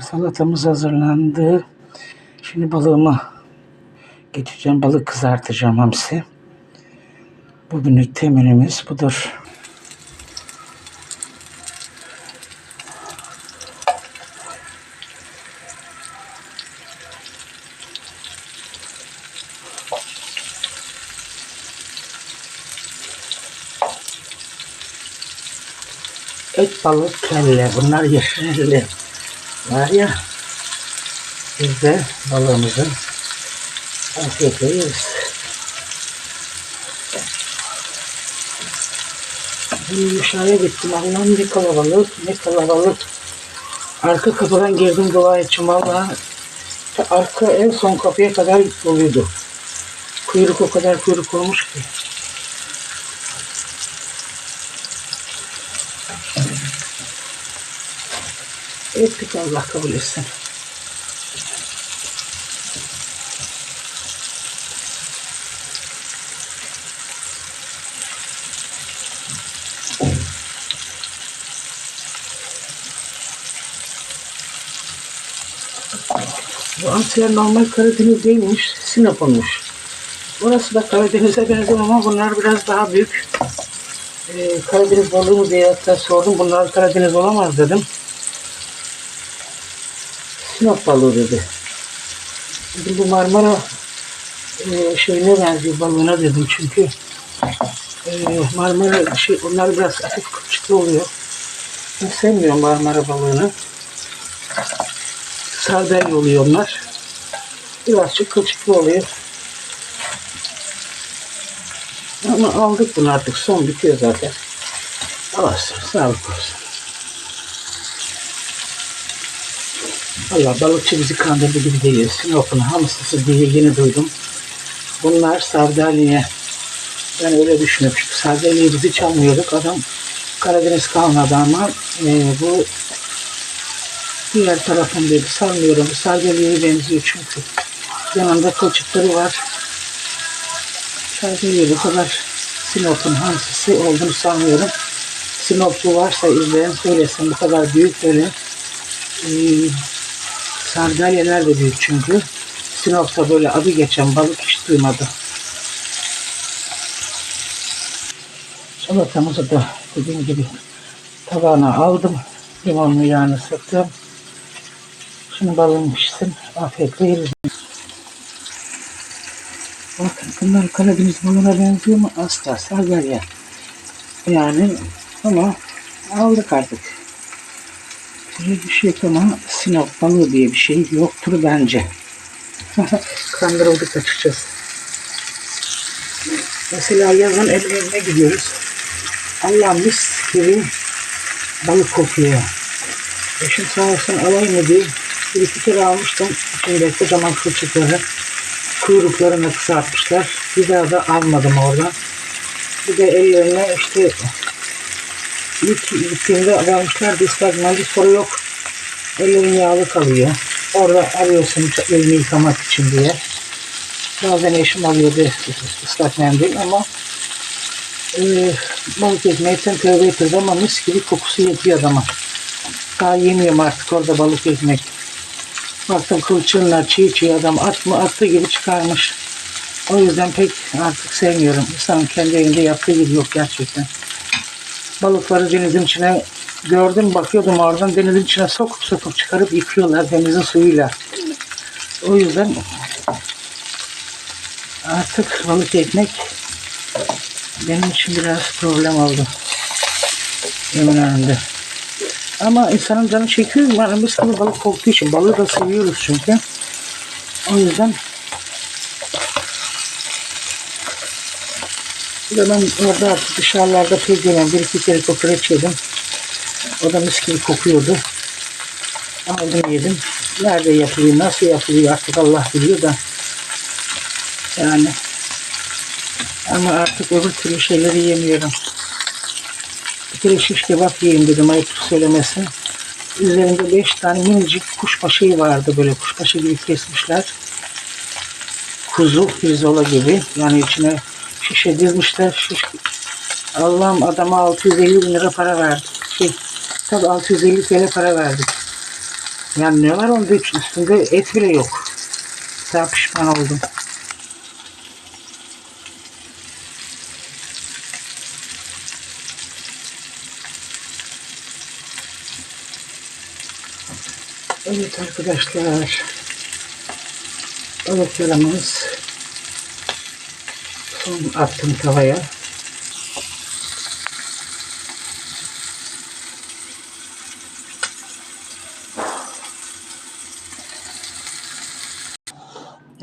Salatamız hazırlandı. Şimdi balığımı geçeceğim. Balık kızartacağım hamsi. Bugünlük temelimiz budur. Et, balık, kelle. Bunlar yeşilli. Var ya. Biz de balığımızı afiyetle. Dün dışarıya gittim. Allah'ım ne kalabalık, ne kalabalık. Arka kapıdan girdim dua için. Valla arka en son kapıya kadar doluydu. Kuyruk o kadar kuyruk olmuş ki. Ettik Allah kabul etsin. Bu Antalya normal Karadeniz değilmiş, Sinop olmuş. Burası da Karadeniz'e benziyor ama bunlar biraz daha büyük. Ee, Karadeniz balığı diye hatta sordum. Bunlar Karadeniz olamaz dedim. Sinop balığı dedi. Dedim bu Marmara e, şeyine benziyor balığına dedim çünkü e, Marmara şey, onlar biraz hafif kılçıklı oluyor. Ben sevmiyorum Marmara balığını. Sardalya oluyor onlar. Birazcık kılçıklı oluyor. Ama aldık bunu artık. Son bitiyor zaten. Olsun. Sağlık olsun. Valla balıkçı bizi kandırdı gibi değil. Sinop'un hamsısı diye yeni duydum. Bunlar sardalya. Ben öyle düşünmüştüm. Sardalya'yı biz hiç almıyorduk. Adam Karadeniz kalmadı ama e, bu diğer tarafın dedi. Sanmıyorum. Sardalya'ya benziyor çünkü. Yanında kılçıkları var. Sardalya bu kadar Sinop'un hamsisi olduğunu sanmıyorum. Sinoplu varsa izleyen söylesin. Bu kadar büyük böyle e, Sardalyalar da büyük çünkü. Sinop'ta böyle adı geçen balık hiç duymadım. Salatamızı da dediğim gibi tabağına aldım. Limonlu yağını sıktım. Şimdi balığım pişsin. Afiyetle yeriz. Bakın bunlar Karadeniz balığına benziyor mu? Asla sardalya. Yani ama aldık artık. Yok ama Sinop balığı diye bir şey yoktur bence. Kandırıldık açıkçası. Mesela yazın evlerine gidiyoruz. Allah mis gibi balık kokuyor. Eşim sağ olsun alayım mı diye bir iki kere almıştım. İçinde kocaman kılçıkları, kuyruklarını kısaltmışlar. Bir daha da almadım oradan. Bir de ellerine işte ilk gittiğimde vermişler dispermanlı soru yok. Ellerin yağlı kalıyor. Orada arıyorsun elini yıkamak için diye. Bazen eşim alıyordu ıslak mendil ama e, balık ekmekten tövbe ettirdi ama mis gibi kokusu yetiyor adama. Daha yemiyorum artık orada balık ekmek. Baktım kılçığınla çiğ çiğ adam at mı attığı gibi çıkarmış. O yüzden pek artık sevmiyorum. İnsanın kendi evinde yaptığı gibi yok gerçekten. Balıkları denizin içine gördüm bakıyordum oradan denizin içine sokup sokup çıkarıp yıkıyorlar denizin suyuyla. O yüzden artık balık ekmek benim için biraz problem oldu. Yemin önünde. Ama insanın canı çekiyor. Yani biz gibi balık koktuğu için. Balığı da seviyoruz çünkü. O yüzden bir ben orada artık dışarılarda pek yemem. Bir iki kere kokoreç yedim. O da mis gibi kokuyordu. Aldım yedim. Nerede yapılıyor, nasıl yapılıyor artık Allah biliyor da. Yani ama artık öbür türlü şeyleri yemiyorum. Bir kere şiş kebap yiyeyim dedim ayıp söylemesi. Üzerinde beş tane minicik kuşbaşı vardı böyle kuşbaşı gibi kesmişler. Kuzu, pirzola gibi. Yani içine şişe dizmişler. Şiş... Allah'ım adama 650 bin lira para verdik. Şey, tabii 650 TL para verdik. Yani ne var onda hiç üstünde et bile yok. Daha pişman oldum. Evet arkadaşlar. Balık yaramız son attım tavaya.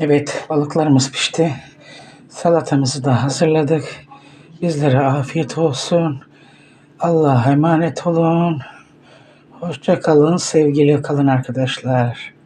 Evet balıklarımız pişti. Salatamızı da hazırladık. Bizlere afiyet olsun. Allah'a emanet olun. Hoşça kalın, sevgiyle kalın arkadaşlar.